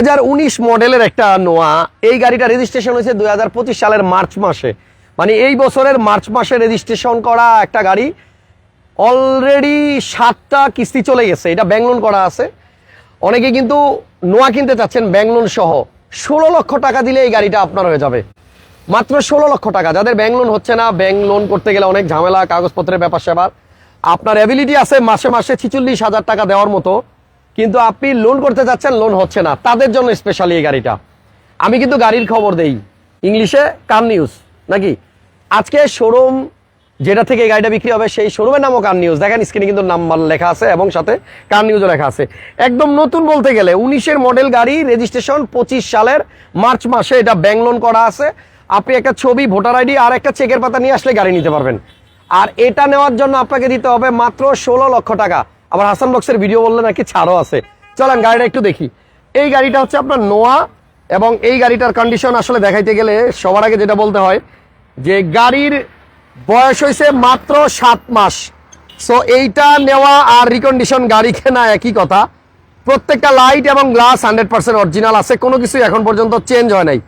হাজার উনিশ মডেলের একটা নোয়া। এই গাড়িটা রেজিস্ট্রেশন হয়েছে দুই হাজার পঁচিশ সালের মার্চ মাসে। মানে এই বছরের মার্চ মাসে রেজিস্ট্রেশন করা একটা গাড়ি। অলরেডি সাতটা কিস্তি চলে গেছে, এটা ব্যাংক লোন করা আছে। অনেকে কিন্তু নোয়া কিনতে চাচ্ছেন ব্যাংক লোন সহ। ষোলো লক্ষ টাকা দিলে এই গাড়িটা আপনার হয়ে যাবে। মাত্র ষোলো লক্ষ টাকা। যাদের ব্যাংক লোন হচ্ছে না ব্যাংক লোন করতে গেলে অনেক ঝামেলা, কাগজপত্রের ব্যাপার স্যাপার। আপনার অ্যাবিলিটি আছে মাসে মাসে ছিচল্লিশ হাজার টাকা দেওয়ার মতো। কিন্তু আপনি লোন করতে যাচ্ছেন লোন হচ্ছে না। তাদের জন্য স্পেশালি এই গাড়িটা। আমি কিন্তু গাড়ির খবর দেই। ইংলিশে কান নিউজ নাকি? আজকে শোরুম যেটা থেকে গাড়িটা বিক্রি হবে, সেই শোরুমের নামও কান নিউজ দেখেন স্ক্রিনে কিন্তু নাম্বার লেখা আছে এবং সাথে কান নিউজও লেখা আছে। একদম নতুন বলতে গেলে, উনিশের মডেল গাড়ি রেজিস্ট্রেশন পঁচিশ সালের মার্চ মাসে এটা ব্যাংক লোন করা আছে। আপনি একটা ছবি ভোটার আইডি আর একটা চেকের পাতা নিয়ে আসলে গাড়ি নিতে পারবেন। আর এটা নেওয়ার জন্য আপনাকে দিতে হবে মাত্র ষোলো লক্ষ টাকা। আবার হাসান বক্সের ভিডিও বললে নাকি ছাড়ও আছে। চলেন গাড়িটা একটু দেখি। এই গাড়িটা হচ্ছে আপনার নোয়া এবং এই গাড়িটার কন্ডিশন আসলে দেখাইতে গেলে সবার আগে যেটা বলতে হয় যে গাড়ির বয়স হয়েছে মাত্র সাত মাস। সো এইটা নেওয়া আর রিকন্ডিশন গাড়ি কেনা একই কথা। প্রত্যেকটা লাইট এবং গ্লাস হান্ড্রেড পার্সেন্ট অরিজিনাল আছে, কোনো কিছু এখন পর্যন্ত চেঞ্জ হয় নাই।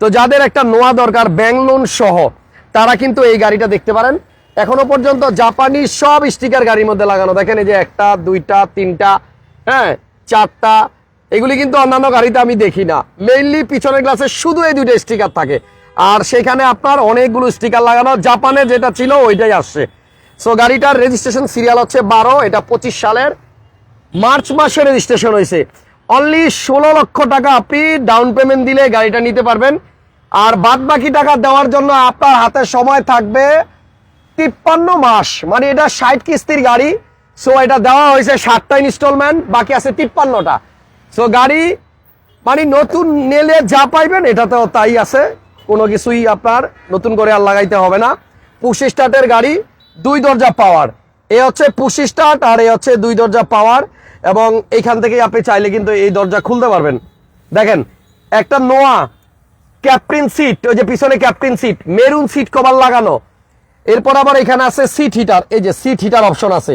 তো যাদের একটা নোয়া দরকার ব্যাংক লোন সহ, তারা কিন্তু এই গাড়িটা দেখতে পারেন। এখনও পর্যন্ত জাপানি সব স্টিকার গাড়ির মধ্যে লাগানো। দেখেন এই যে একটা, দুইটা, তিনটা হ্যাঁ চারটা, এগুলি কিন্তু অন্যান্য গাড়িতে আমি দেখি না। মেইনলি পিছনের গ্লাসে শুধু এই দুইটা স্টিকার থাকে। আর সেখানে আপনার অনেকগুলো স্টিকার লাগানো। জাপানে যেটা ছিল, ওইটাই আসছে। সো গাড়িটার রেজিস্ট্রেশন সিরিয়াল হচ্ছে বারো, এটা পঁচিশ সালের মার্চ মাসে রেজিস্ট্রেশন হয়েছে। অনলি ষোলো লক্ষ টাকা আপনি ডাউন পেমেন্ট দিলে গাড়িটা নিতে পারবেন। আর বাদ বাকি টাকা দেওয়ার জন্য আপনার হাতে সময় থাকবে তিপ্পান্ন মাস। মানে এটা ষাট কিস্তির গাড়ি। সো এটা দেওয়া হয়েছে ষাটটা ইনস্টলমেন্ট বাকি আছে তিপ্পান্নটা। সো গাড়ি মানে নতুন নেলে যা পাইবেন এটাতেও তাই আছে। কোনো কিছুই আপনার নতুন করে আর লাগাইতে হবে না। পুশ স্টার্টের গাড়ি, দুই দরজা পাওয়ার এ হচ্ছে পুশ স্টার্ট আর এ হচ্ছে দুই দরজা পাওয়ার এবং এইখান থেকে আপনি চাইলে কিন্তু এই দরজা খুলতে পারবেন। দেখেন, একটা নোয়া ক্যাপ্টেন সিট ওই যে পিছনে captain seat maroon seat cover লাগানো। এরপর আবার এখানে আছে সিট হিটার এই যে সিট হিটার অপশন আছে।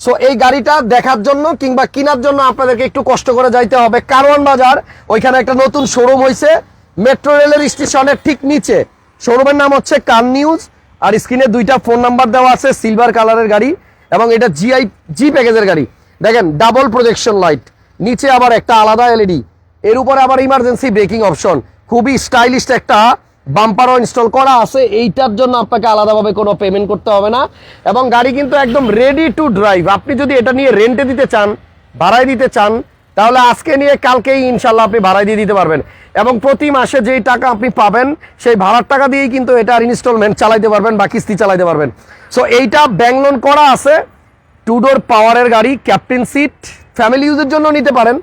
সো এই গাড়িটা দেখার জন্য কিংবা কেনার জন্য আপনাদেরকে একটু কষ্ট করে যাইতে হবে। কারওয়ান বাজার, ওইখানে একটা নতুন শোরুম হয়েছে মেট্রো রেলের স্টেশনের ঠিক নিচে। শোরুমের নাম হচ্ছে কান নিউজ আর স্ক্রিনে দুইটা ফোন নাম্বার দেওয়া আছে সিলভার কালারের গাড়ি এবং এটা জিআই জি প্যাকেজের গাড়ি। দেখেন ডাবল প্রজেকশন লাইট নিচে আবার একটা আলাদা এলইডি এর উপরে আবার ইমার্জেন্সি ব্রেকিং অপশন খুবই স্টাইলিশ একটা বাম্পারও ইনস্টল করা আছে, এইটার জন্য আপনাকে আলাদাভাবে কোনো পেমেন্ট করতে হবে না। এবং গাড়ি কিন্তু একদম রেডি টু ড্রাইভ আপনি যদি এটা নিয়ে রেন্টে দিতে চান, ভাড়ায় দিতে চান, তাহলে আজকে নিয়ে কালকেই ইনশাল্লাহ আপনি ভাড়ায় দিয়ে দিতে পারবেন। এবং প্রতি মাসে যেই টাকা আপনি পাবেন, সেই ভাড়ার টাকা দিয়েই কিন্তু এটার ইনস্টলমেন্ট চালাইতে পারবেন বা কিস্তি চালাইতে পারবেন। সো এইটা ব্যাংক লোন করা আছে। টুডোর পাওয়ারের গাড়ি ক্যাপ্টেন সিট ফ্যামিলি ইউজের জন্য নিতে পারেন।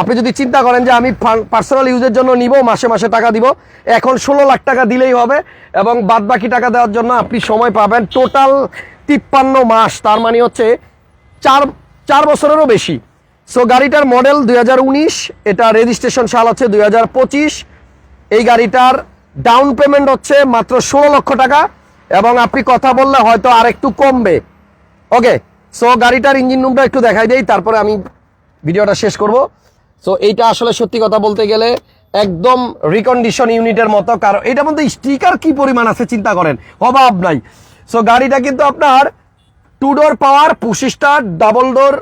আপনি যদি চিন্তা করেন যে আমি পার্সোনাল ইউজের জন্য নিব, মাসে মাসে টাকা দিব, এখন ষোলো লাখ টাকা দিলেই হবে এবং বাদ বাকি টাকা দেওয়ার জন্য আপনি সময় পাবেন টোটাল তিপ্পান্ন মাস, তার মানে হচ্ছে চার চার বছরেরও বেশি। সো গাড়িটার মডেল দু হাজার উনিশ, এটা রেজিস্ট্রেশন সাল হচ্ছে দু হাজার পঁচিশ। এই গাড়িটার ডাউন পেমেন্ট হচ্ছে মাত্র ষোলো লক্ষ টাকা এবং আপনি কথা বললে হয়তো আর একটু কমবে। ওকে সো গাড়িটার ইঞ্জিন রুমটা একটু দেখাই দেই, তারপরে আমি ভিডিওটা শেষ করব। সো এইটা আসলে সত্যি কথা বলতে গেলে একদম রিকন্ডিশন ইউনিটের মতো। কারণ এটার মধ্যে স্টিকার কি পরিমাণ আছে চিন্তা করেন, অভাব নাই। সো গাড়িটা কিন্তু আপনার two door power push start double door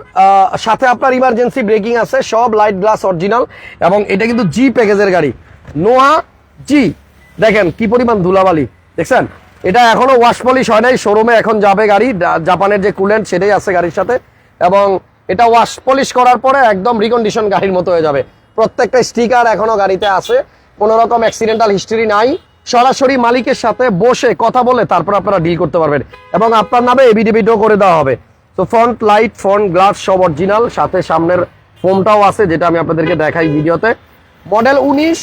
সাথে আপনার ইমার্জেন্সি ব্রেকিং আছে, সব লাইট গ্লাস অরিজিনাল এবং এটা কিন্তু জি প্যাকেজের গাড়ি নোয়া জি দেখেন কি পরিমাণ ধুলাবালি, দেখছেন? এটা এখনও ওয়াশ পলিশ হয় নাই শোরুমে এখন যাবে গাড়ি জাপানের যে কুলেন্ট সেটাই আছে গাড়ির সাথে। এবং এটা ওয়াশ পলিশ করার পরে একদম রিকন্ডিশন গাড়ির মতো হয়ে যাবে। প্রত্যেকটা স্টিকার এখনও গাড়িতে আছে। কোনো রকম অ্যাক্সিডেন্টাল হিস্টরি নাই। সরাসরি মালিকের সাথে বসে কথা বলে তারপর আপনারা ডিল করতে পারবেন। এবং আপনার নামে এবিডিবিটও করে দেওয়া হবে। তো ফ্রন্ট লাইট ফ্রন্ট গ্লাস সব অরিজিনাল সাথে সামনের ফোমটাও আছে, যেটা আমি আপনাদেরকে দেখাই ভিডিওতে। মডেল উনিশ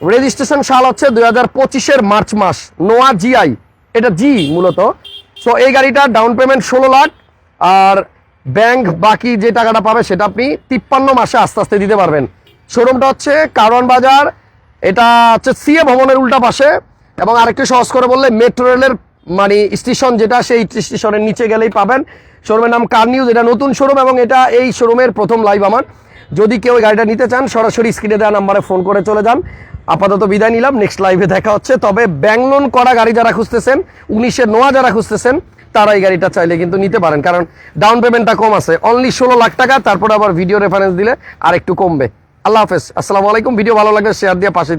রেজিস্ট্রেশন সাল হচ্ছে দুই হাজার পঁচিশের মার্চ মাস। নোয়া জিআই। এটা জি মূলত। সো এই গাড়িটা ডাউন পেমেন্ট ষোলো লাখ। আর ব্যাংক বাকি যে টাকাটা পাবে সেটা আপনি তিপ্পান্ন মাসে আস্তে আস্তে দিতে পারবেন। শোরুমটা হচ্ছে কারওয়ান বাজার, এটা হচ্ছে সিএ ভবনের উল্টা পাশে, এবং আরেকটু সহজ করে বললে মেট্রো রেলের মানে স্টেশন যেটা, সেই স্টেশনের নিচে গেলেই পাবেন। শোরুমের নাম কার নিউজ, এটা নতুন শোরুম এবং এটা এই শোরুমের প্রথম লাইভ আমার। যদি কেউ গাড়িটা নিতে চান, সরাসরি স্ক্রিনে দেওয়া নাম্বারে ফোন করে চলে যান। আপাতত বিদায় নিলাম, নেক্সট লাইভে দেখা হচ্ছে। তবে ব্যাংলোন করা গাড়ি যারা খুঁজতেছেন উনিশের নোয়া যারা খুঁজতেছেন তারা এই গাড়িটা চাইলে কিন্তু নিতে পারেন। কারণ ডাউন পেমেন্টটা কম আছে। অনলি ষোলো লাখ টাকা, তারপর আবার ভিডিও রেফারেন্স দিলে আর একটু কমবে। আল্লাহ হাফেজ। আসসালামু আলাইকুম। ভিডিও ভালো লাগলে শেয়ার দিয়ে পাশে